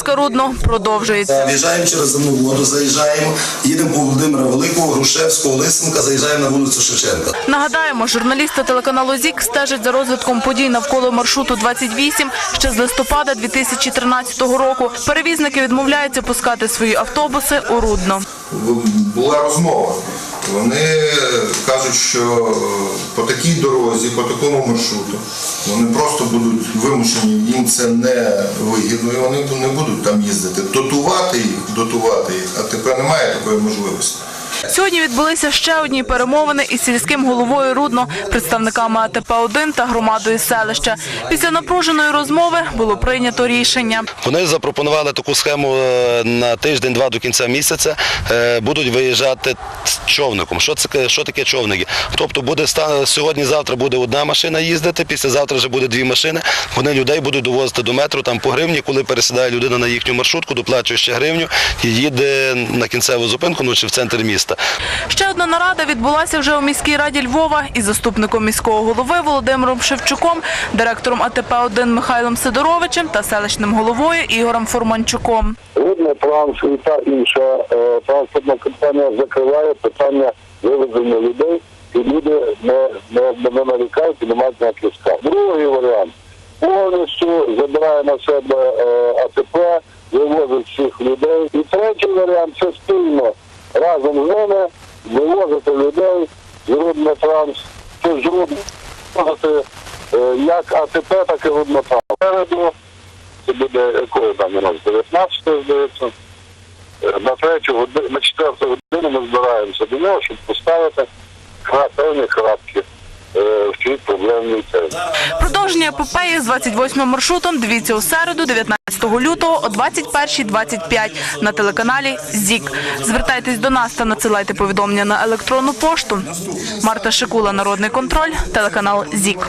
Миколаївська Рудно продовжується. В'їжджаємо через земну воду, заїжджаємо, їдемо по Володимира Великого, Грушевського, Лисенка, заїжджаємо на вулицю Шевченка. Нагадаємо, журналісти телеканалу ЗІК стежать за розвитком подій навколо маршруту 28 ще з листопада 2013 року. Перевізники відмовляються пускати свої автобуси у Рудно. була розмова. Вони кажуть, що по такій дорозі, по такому маршруту, вони просто будуть вимушені, їм це не вигідно, і вони не будуть там їздити. Дотувати їх, дотувати їх, а тепер немає такої можливості. Сьогодні відбулися ще одні перемовини із сільським головою Рудно, представниками АТП-1 та громадою селища. Після напруженої розмови було прийнято рішення. Вони запропонували таку схему е, на тиждень-два до кінця місяця. е, Будуть виїжджати човником. Що це що таке човники? Тобто буде сьогодні-завтра буде одна машина їздити, післязавтра вже буде дві машини. Вони людей будуть довозити до метру там по гривні. Коли пересідає людина на їхню маршрутку, доплачує ще гривню і їде на кінцеву зупинку, ну чи в центр міста. Ще одна нарада відбулася вже у міській раді Львова із заступником міського голови Володимиром Шевчуком, директором АТП-1 Михайлом Сидоровичем та селищним головою Ігорем Фурманчуком. Рудне транс і та інша е, транспортна компанія закриває питання вивезення людей, і люди не, не, не нарікають і не мають скарг. Другий варіант повністю забирає на себе е, АТП, вивозить всіх людей. І третій варіант це спільно разом з ними вивозити людей з Рудне транс, це з Рудне е, як АТП, так і Рудне транс. Попереду це буде якою там нас 19 здається. Е, На третю годину, на четверту годину ми збираємося до нього, щоб поставити певні крапки е, в цій проблемній темі. Продовження епопеї з 28 маршрутом дивіться у середу, 19 лютого о 21.25 на телеканалі ЗІК. Звертайтесь до нас та надсилайте повідомлення на електронну пошту. Марта Шикула, Народний контроль, телеканал ЗІК.